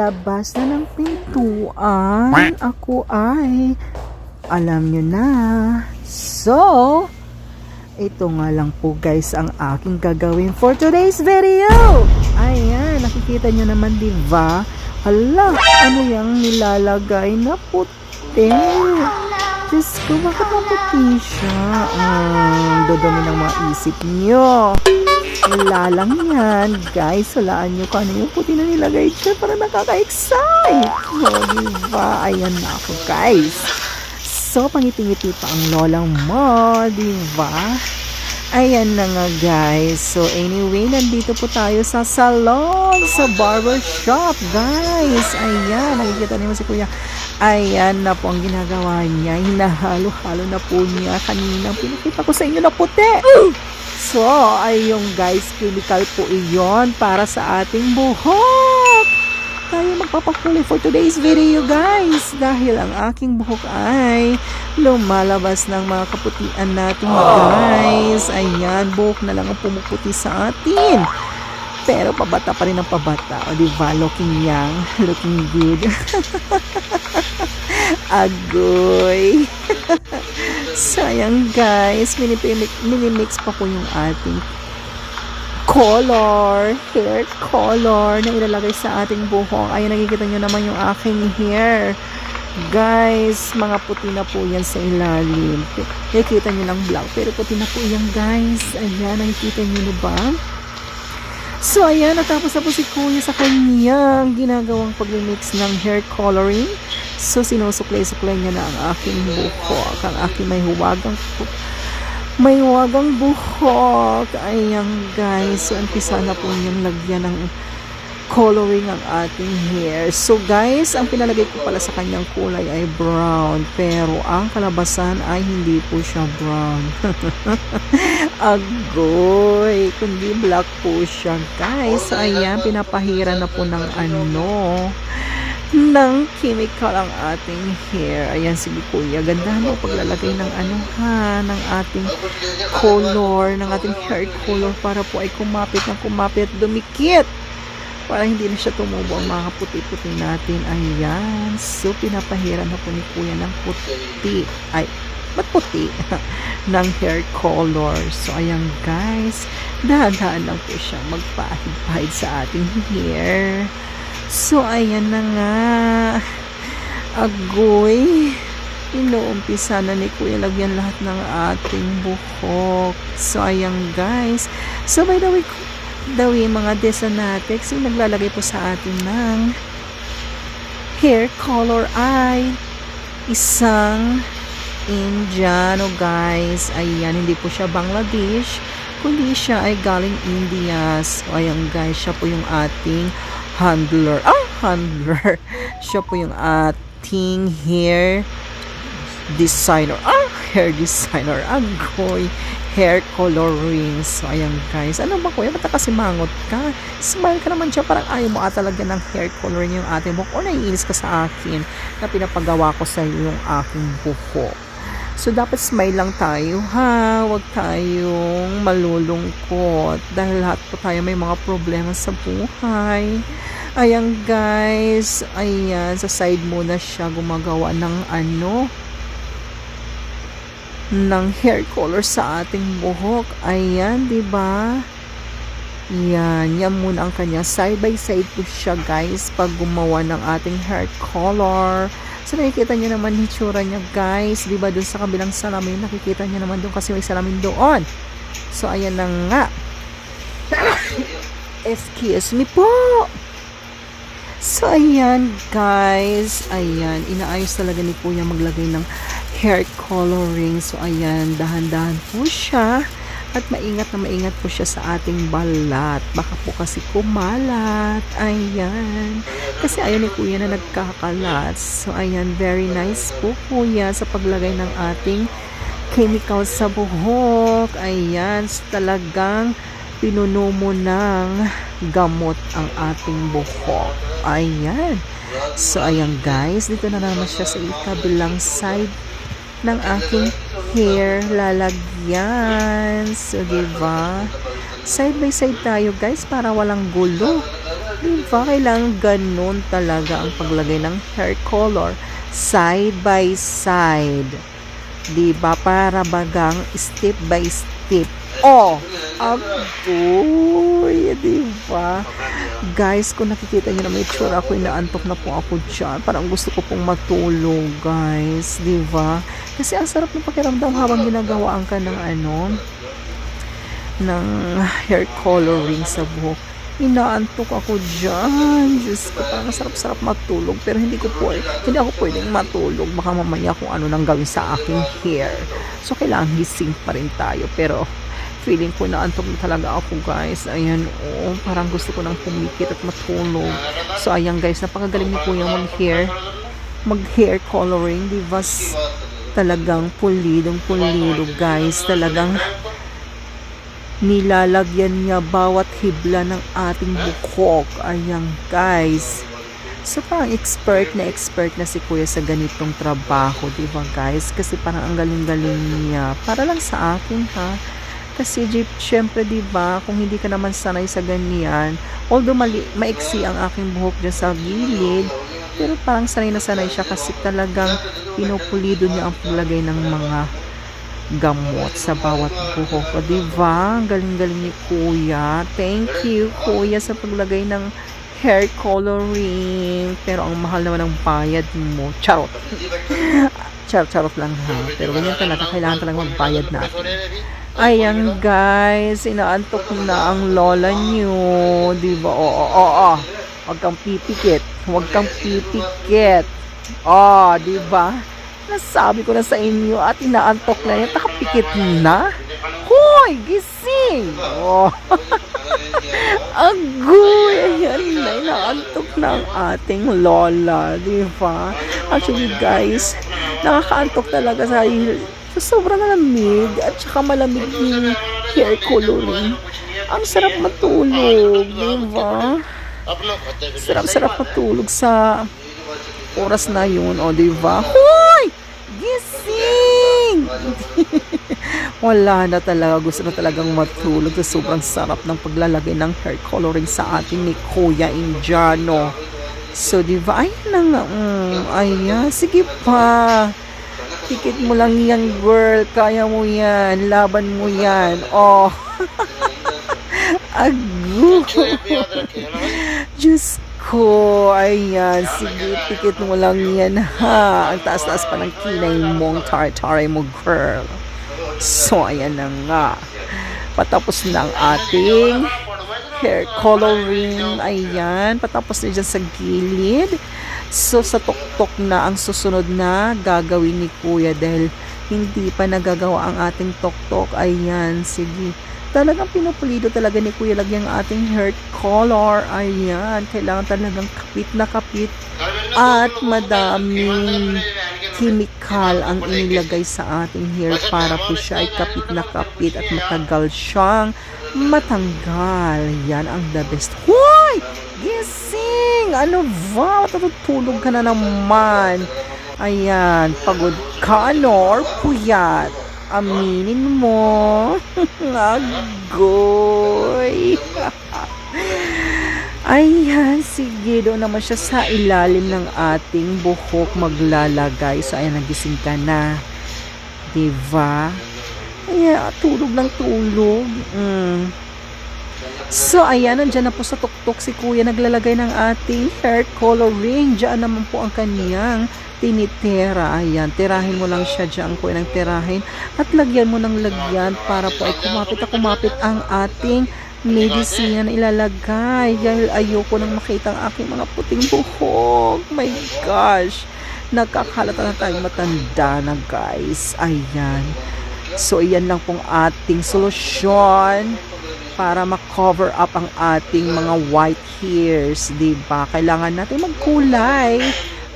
ay lalabas na ng pintuan. Ako ay, alam nyo na. So, ito nga lang po guys ang aking gagawin for today's video. Ayan, nakikita nyo naman ba? Hala, ano yung nilalagay na puti? Diyos ko, bakit maputi siya? Um, dodumi ng mga isip nyo. Wala lang yan. Guys, walaan nyo kung ano yung puti na nilagay dyan para nakaka-excite. O, diba? Ayan na ako, guys. So, pangiti-ngiti pa ang lolang mo, diba? Ayan na nga, guys. So, anyway, nandito po tayo sa salon, sa barber shop, guys. Ayan, nakikita niyo si kuya. Ayan na po ang ginagawa niya. Hinahalo-halo na po niya kanina. Pinakita ko sa inyo na puti. So, ay yung guys, chemical po iyon para sa ating buhok. Tayo magpapakulay for today's video guys. Dahil ang aking buhok ay lumalabas ng mga kaputian natin guys. Ayan, buhok na lang ang pumuputi sa atin. Pero pabata pa rin ang pabata. O diba, looking young, looking good. Agoy. Sayang guys, minipimik, minimix pa po yung ating color, hair color na ilalagay sa ating buhok. Ayan, nakikita nyo naman yung aking hair. Guys, mga puti na po yan sa ilalim. Nakikita nyo lang black, pero puti na po yan guys. Ayan, nakikita nyo na ba? So, ayan, natapos na po si Kuya sa kanyang ginagawang pag-mix ng hair coloring. So, sinusuklay-suklay niya na ang aking buhok. Ang aking may huwagang may huwagang buhok. Ayan, guys. So, umpisa na po niyang lagyan ng coloring ang ating hair. So, guys, ang pinalagay ko pala sa kanyang kulay ay brown. Pero, ang kalabasan ay hindi po siya brown. Agoy! Kundi black po siya, guys. So, ayan, pinapahira na po ng ano ng chemical ang ating hair. Ayan, sige kuya. Ganda mo paglalagay ng ano ha, ng ating color, ng ating hair color para po ay kumapit ng kumapit, dumikit. Para hindi na siya tumubo ang mga puti-puti natin. Ayan. So, pinapahira na po ni kuya ng puti. Ay, ba't puti? ng hair color. So, ayan guys. Dahan-dahan lang po siya magpahid-pahid sa ating hair. So, ayan na nga. Agoy. Inuumpisa na ni Kuya lagyan lahat ng ating buhok. So, ayan guys. So, by the way, the way mga Desanatics, yung naglalagay po sa atin ng hair color ay isang Indiano guys. Ayan, hindi po siya Bangladesh, kundi siya ay galing India. So, ayan guys, siya po yung ating handler. Ah, handler. Siya po yung ating hair designer. Ah, hair designer. Agoy. Hair coloring. So, ayan guys. Ano ba kuya? Ba't kasi mangot ka? Smile ka naman siya. Parang ayaw mo ata lagyan ng hair coloring yung ating buhok. O naiinis ka sa akin na pinapagawa ko sa yung aking buhok. So, dapat smile lang tayo, ha? Huwag tayong malulungkot. Dahil lahat po tayo may mga problema sa buhay. Ayan, guys. Ayan, sa side muna siya gumagawa ng ano, ng hair color sa ating buhok. Ayan, di ba? Yan, yan muna ang kanya. Side by side po siya, guys, pag gumawa ng ating hair color. So, nakikita niyo naman hitsura niya, guys. Di ba, dun sa kabilang salamin, nakikita niyo naman doon kasi may salamin doon. So, ayan na nga. Excuse me po. So, ayan, guys. Ayan, inaayos talaga ni Kuya maglagay ng hair coloring. So, ayan, dahan-dahan po siya. At maingat na maingat po siya sa ating balat. Baka po kasi kumalat. Ayan. Kasi ayaw ni Kuya na nagkakalat. So, ayan, very nice po Kuya sa paglagay ng ating chemical sa buhok. Ayan, talagang pinuno mo ng gamot ang ating buhok. Ayan. So, ayan guys. Dito na naman siya sa ikabilang side ng aking hair lalagyan. So, diba? Side by side tayo guys para walang gulo. Diba? Kailangan ganun talaga ang paglagay ng hair color side by side. Diba? Para bagang step by step. Oh! Agoy! Diba? Guys, kung nakikita nyo na may tsura ako, inaantok na po ako dyan. Parang gusto ko pong matulog, guys. Diba? Kasi ang sarap ng pakiramdam habang ginagawaan ka ng ano, ng hair coloring sa buhok. Inaantok ako dyan. Diyos ko, parang sarap-sarap matulog. Pero hindi ko po, hindi ako pwedeng matulog. Baka mamaya kung ano nang gawin sa aking hair. So, kailangan gising pa rin tayo. Pero, feeling ko na antok na talaga ako guys. Ayan, oh, parang gusto ko nang pumikit at matulog. So, ayan guys, napakagaling ni Kuya mag-hair. Mag-hair coloring. Di ba? S- Talagang pulidong pulido guys. Talagang nilalagyan niya bawat hibla ng ating buhok. Ayan guys. So parang expert na expert na si Kuya sa ganitong trabaho, di ba guys? Kasi parang ang galing-galing niya. Para lang sa akin ha. Kasi Jeep, syempre di ba, kung hindi ka naman sanay sa ganyan, although mali, maiksi ang aking buhok dyan sa gilid, pero parang sanay na sanay siya kasi talagang pinupulido niya ang paglagay ng mga gamot sa bawat buhok. O, di ba? Ang galing-galing ni Kuya. Thank you, Kuya, sa paglagay ng hair coloring. Pero ang mahal naman ng bayad mo. Charot. Charot, charot lang ha. Pero ganyan talaga. Kailangan talaga magbayad natin. Ayan guys, inaantok na ang lola nyo. Di ba? Oo, oo, oo. Huwag kang pipikit. Huwag kang pipikit. Oh, di ba? Nasabi ko na sa inyo at inaantok na yan. Nakapikit na. Hoy, gising! Oh. Agoy! Ayan na, inaantok na ang ating lola. Di ba? Actually guys, nakakaantok talaga sa sa sobrang lamig at saka malamig yung hair coloring. Ang sarap matulog? Sarap-sarap matulog sa oras na yun, o di ba? Hoy! Gising! Wala na talaga. Gusto na talagang matulog sa sobrang sarap ng paglalagay ng hair coloring sa atin ni Kuya Indiano. So, di ba? Ayan na nga. Mm, ayan. Sige pa. Tikit mo lang yan, girl. Kaya mo yan. Laban mo yan. Oh. Agu. Diyos ko. Ayan. Sige, tikit mo lang yan, ha. Ang taas-taas pa ng kinay mo. Ang tare-tare mo, girl. So, ayan na nga. Patapos na ang ating hair coloring. Ayan. Patapos na dyan sa gilid. So, sa tuktok na ang susunod na gagawin ni Kuya dahil hindi pa nagagawa ang ating tuktok. Ayan, sige. Talagang pinupulido talaga ni Kuya lagyan ang ating hair color. Ayan, kailangan talagang kapit na kapit at madaming chemical ang inilagay sa ating hair para po siya ay kapit na kapit at matagal siyang matanggal. Yan ang the best. Hoy! Gising! Ano ba? Matutulog ka na naman. Ayan, pagod ka, no? Or puyat? Aminin mo. Agoy. Ayan, sige. Doon naman siya sa ilalim ng ating buhok maglalagay. So, ayan, nagising ka na. Diba? Ayan, tulog lang tulog. Mm. So, ayan, nandyan na po sa tuktok si kuya naglalagay ng ating hair coloring. Diyan naman po ang kaniyang tinitera. Ayan, tirahin mo lang siya dyan kuya ng tirahin. At lagyan mo ng lagyan para po ay kumapit at kumapit ang ating medicine na ilalagay. Dahil ayoko nang makita ang aking mga puting buhok. My gosh. Nagkakalata na tayong matanda na guys. Ayan. So, iyan lang pong ating solusyon para ma-cover up ang ating mga white hairs, 'di ba? Kailangan natin magkulay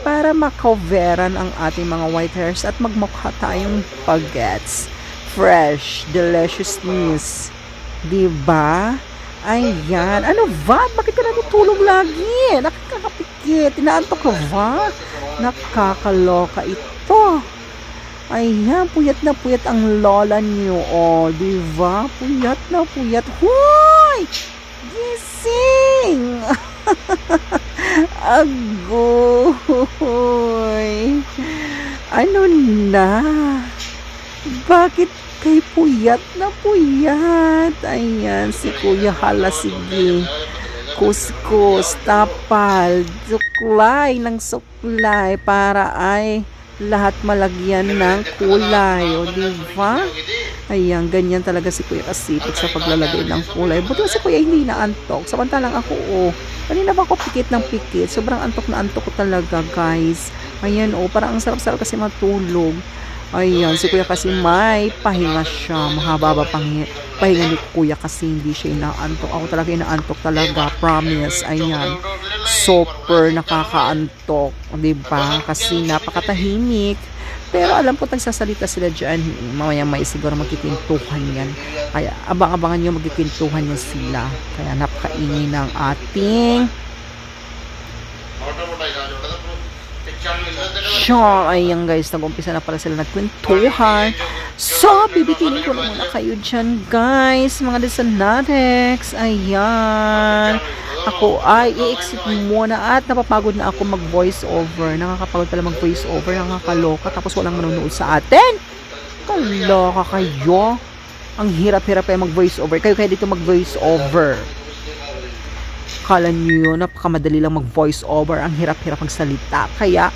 para ma-coveran ang ating mga white hairs at magmukha tayong bagets. Fresh, deliciousness. 'Di ba? Ayan. Ano ba? Bakit ka natutulog lagi? Nakakapikit. Inaantok ka ba? Nakakaloka ito. Ayan, puyat na puyat ang lola niyo. O, oh, di ba? Puyat na puyat. Hoy! Gising! Agoy. Ano na? Bakit kay puyat na puyat? Ayan, si Kuya Hala, sige. Kuskus, tapal, suklay ng suklay para ay lahat malagyan ng kulay. O, di ba? Ayan, ganyan talaga si Kuya kasipit sa paglalagay ng kulay. Buti si Kuya hindi naantok. Samantalang ako, oh, kanina ba ako pikit ng pikit? Sobrang antok na antok ko talaga, guys. Ayan, oh, parang ang sarap-sarap kasi matulog. Ayan, si Kuya kasi may pahinga siya. Mahaba ba pahinga, pahinga ni Kuya kasi hindi siya inaantok. Ako talaga inaantok talaga, promise. Ayan, super nakakaantok. ba? Kasi napakatahimik. Pero alam ko nagsasalita sila dyan. Mamaya may siguro magkikwentuhan yan. Kaya abang-abangan nyo magkikwentuhan yan sila. Kaya napakaingay ng ating Sure, ayan guys, nag-umpisa na pala sila nagkwentuhan. So, bibitinin ko na muna kayo dyan guys, mga desanatics. Ayan. Ako ay i-exit muna at napapagod na ako mag-voice over. Nakakapagod pala mag-voice over, nakakaloka. Tapos walang manonood sa atin. Kaloka kayo. Ang hirap-hirap ay mag-voice over. Kayo kaya dito mag-voice over. Kala nyo yun, napakamadali lang mag-voice over. Ang hirap-hirap magsalita. Kaya,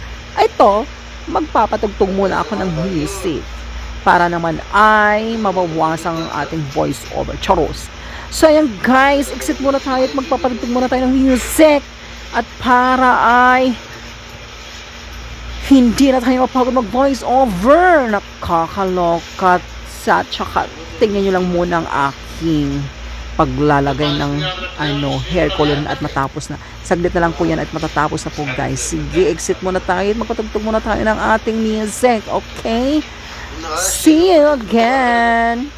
ito, magpapatugtog muna ako ng music. Para naman ay mabawasan ang ating voice over. Charos. So, ayan guys, exit muna tayo at magpapatugtog muna tayo ng music. At para ay hindi na tayo mapagod mag-voice over. Nakakalokat sa tsaka tingnan nyo lang muna ang aking paglalagay ng ano, hair color at matapos na. Saglit na lang po yan at matatapos na po guys. Sige, exit muna tayo at magpatugtog muna tayo ng ating music. Okay? See you again!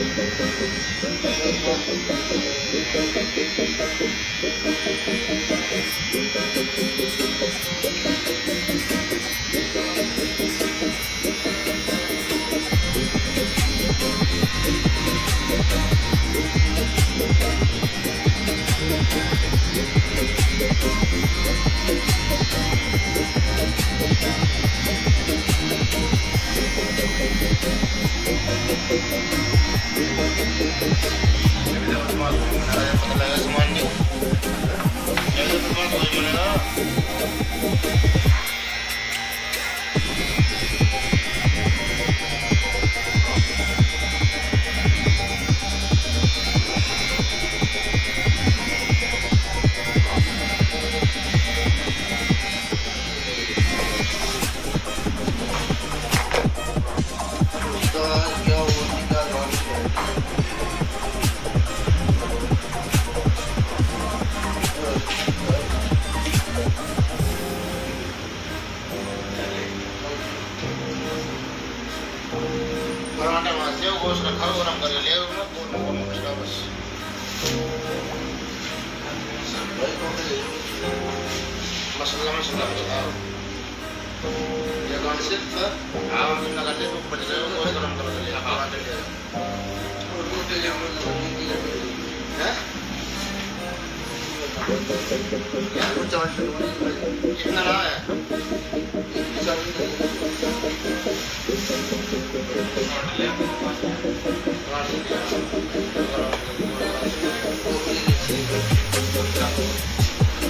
Thank you. ભરવાના માં સેવ ગોશ ને ખરું ગરમ કરી લેવું ને બોલ બોલ મસલા બસ મસાલા મસાલા બતાવો ये कॉन्सेप्ट था आप हम लगाते हैं ऊपर चले गए और गरम कर दिया हवा चले गए और वो चले हम लोग हैं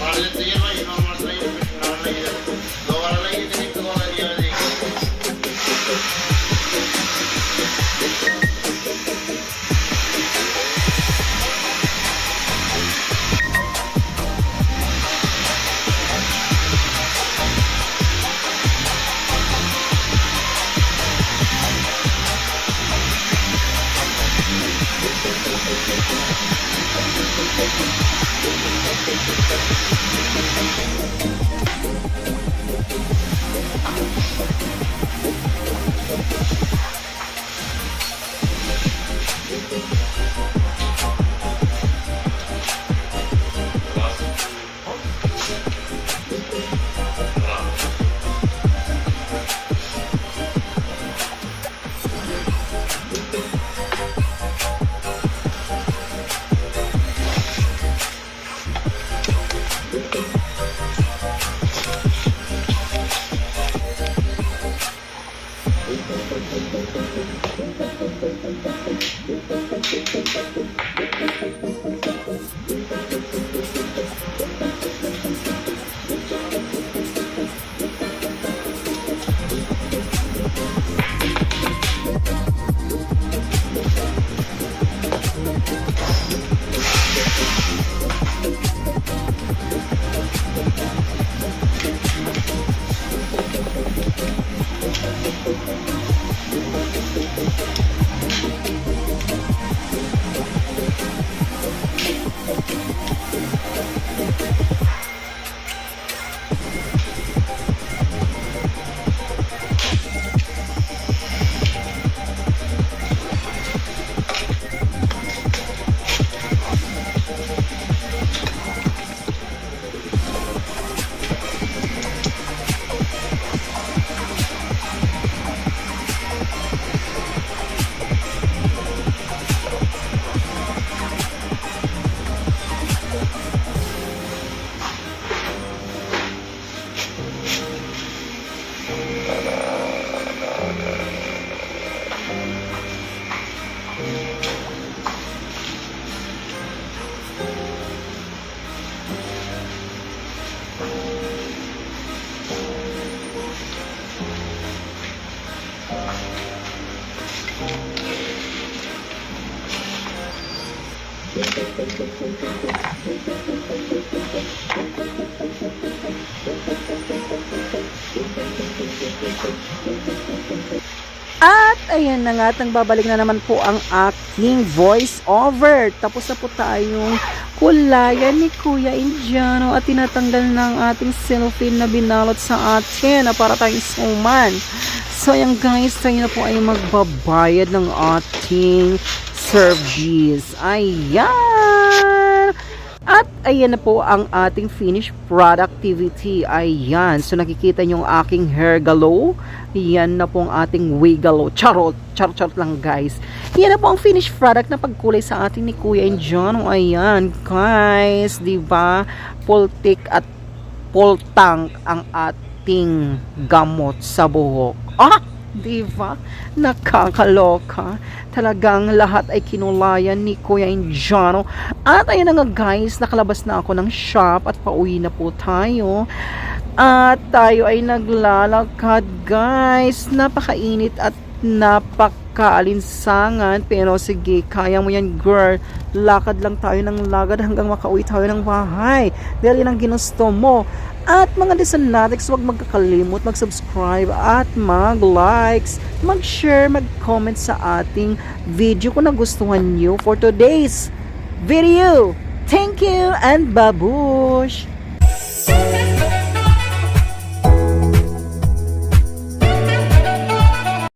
ಮಾಡ್ಲಿಕ್ಕೆ ಏನೋ ಏನೋ ಮಾಡ್ತಾ At ayan na nga, tang babalik na naman po ang aking voice over. Tapos na po tayong kulayan ni Kuya Indiano at tinatanggal ng ating cellophane na binalot sa atin na para tayong suman. So ayan guys, tayo na po ay magbabayad ng ating service. Ayan! At ayan na po ang ating finished productivity. Ayan. So nakikita nyo ang aking hair galo. Yan na po ang ating wig galo. Charot. Charot, charot lang guys. Yan na po ang finished product na pagkulay sa ating ni Kuya and John. Ayan guys. ba diba? Full thick at full tank ang ating gamot sa buhok. Ah! Diba? Nakakaloka. Talagang lahat ay kinulayan ni Kuya Indiano. At ayun na nga guys, nakalabas na ako ng shop at pauwi na po tayo. At tayo ay naglalakad guys. Napakainit at napakaalinsangan. Pero sige, kaya mo yan girl. Lakad lang tayo ng lagad hanggang makauwi tayo ng bahay. Dahil yan ang ginusto mo. At mga Desanatics, huwag magkakalimot mag-subscribe at mag-likes, mag-share, mag-comment sa ating video kung nagustuhan nyo for today's video. Thank you and babush!